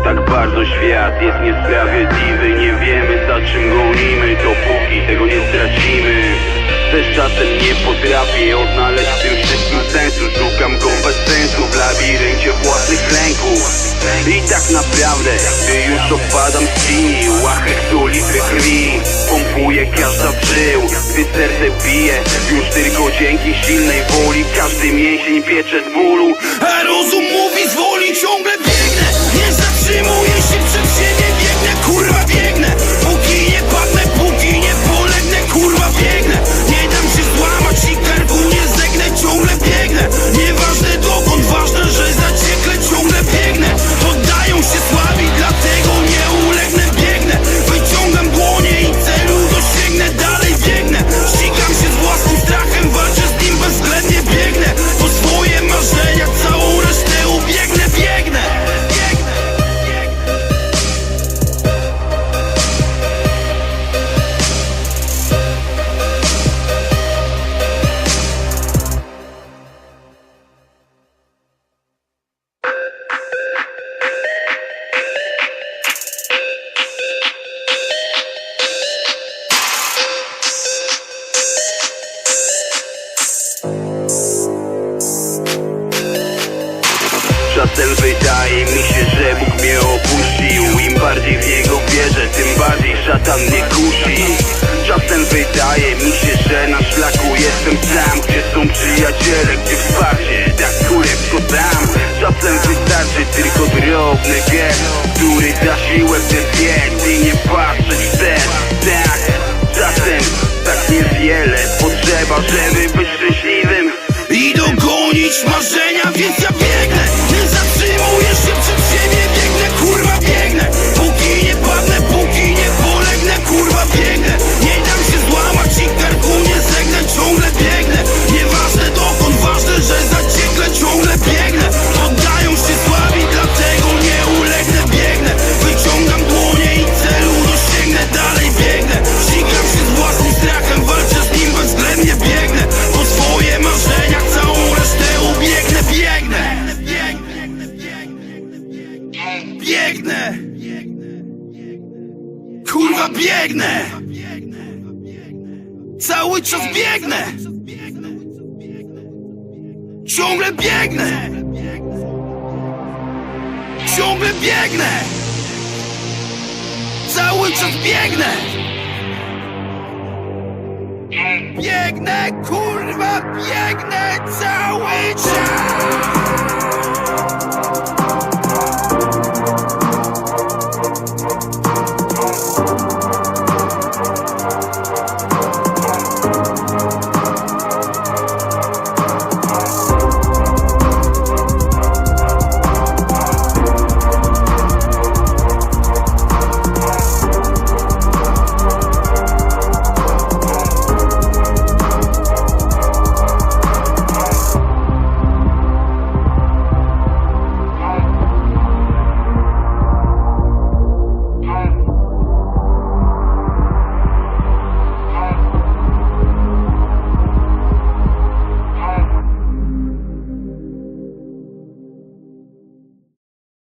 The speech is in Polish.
Tak bardzo świat jest niesprawiedliwy. Nie wiemy za czym gonimy Dopóki tego nie stracimy Też czasem nie potrafię odnaleźć w tym wszystkim sensu. Szukam go bez sensu w labiryncie własnych lęków. I tak naprawdę, gdy już opadam z linii Łachek do litry krwi. Pompuje każda żył Gdy serce bije. Już tylko dzięki silnej woli Każdy mięsień piecze z bólu. A rozum mówi zwoli, ciągle Czasem wydaje mi się, że Bóg mnie opuścił. Im bardziej w Niego wierzę, tym bardziej szatan mnie kusi. Czasem wydaje mi się, że na szlaku jestem sam Gdzie są przyjaciele, gdzie wsparcie, tak kurewsko tam Czasem wystarczy tylko drobny gest Który da siłę w ten I nie patrzeć wstecz, tak Czasem tak niewiele potrzeba, żeby być szczęśliwym. I dogonić marzenia, więc ja biegnę biegnę! Cały czas biegnę! Ciągle biegnę! Ciągle biegnę! Cały czas biegnę! Biegnę, kurwa, biegnę cały